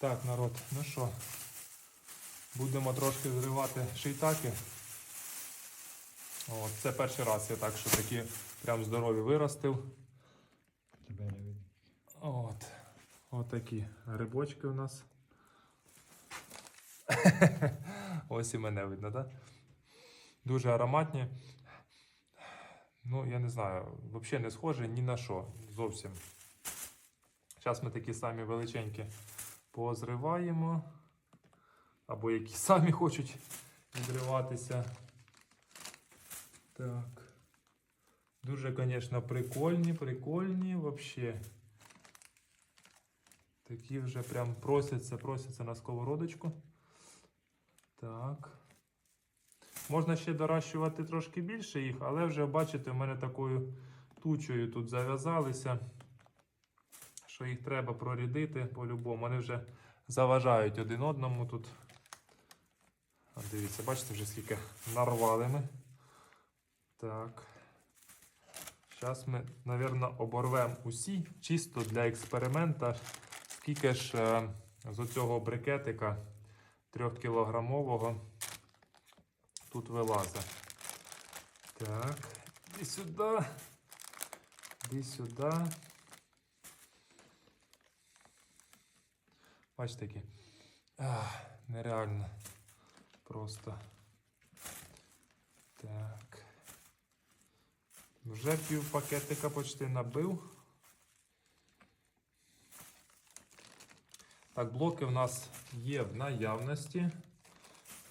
Так, народ, ну що, будемо трошки зривати шейтаки. От, це перший раз я так, що такі прям здорові виростив. Тебе не видно. От. От такі грибочки у нас. Ось і мене видно, так? Дуже ароматні. Ну, я не знаю, взагалі не схоже ні на що. Зовсім. Зараз ми такі самі величенькі позриваємо. Або які самі хочуть відриватися. Так. Дуже, звісно, прикольні, прикольні взагалі. Такі вже прям просяться, просяться на сковородочку. Так. Можна ще доращувати трошки більше їх, але вже бачите, в мене такою тучою тут зав'язалися, що їх треба прорядити по-любому. Вони вже заважають один одному тут. Дивіться, бачите, вже скільки нарвали ми. Так. Зараз ми, мабуть, оборвемо усі чисто для експеримента. Скільки ж е, з оцього брикетика 3 кілограмового тут вилазить. Так, іди сюди. Іди сюди. Бачите такі. Ах, нереально. Просто. Так. Вже пів пакетика почти набив. Так, блоки в нас є в наявності.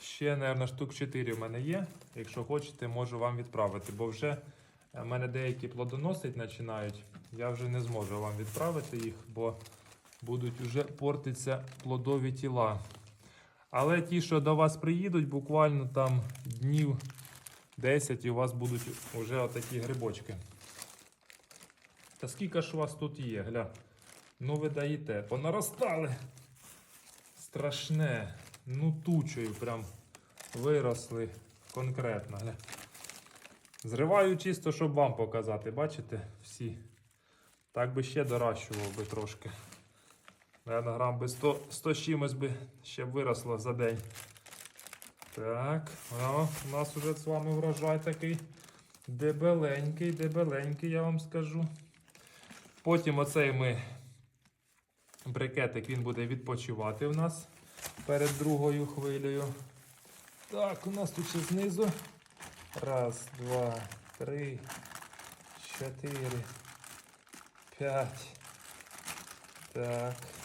Ще, мабуть, штук 4 в мене є. Якщо хочете, можу вам відправити, бо вже е, в мене деякі плодоносить починають. Я вже не зможу вам відправити їх, бо будуть вже портитися плодові тіла. Але ті, що до вас приїдуть, буквально там днів 10 і у вас будуть вже отакі грибочки. Та скільки ж у вас тут є, гля? Ну ви даєте, понаростали. Страшне. Ну тучою прям виросли конкретно. Гля. Зриваю чисто, щоб вам показати. Бачите? Всі. Так би ще доращував би трошки. Наверно, грам би 100, 100 з чимось би ще б виросло за день. Так, о, у нас вже з вами врожай такий дебеленький, дебеленький, я вам скажу. Потім оцей ми брикетик він буде відпочивати у нас перед другою хвилею. Так, у нас тут ще знизу. Раз, два, три, чотири, п'ять. Так.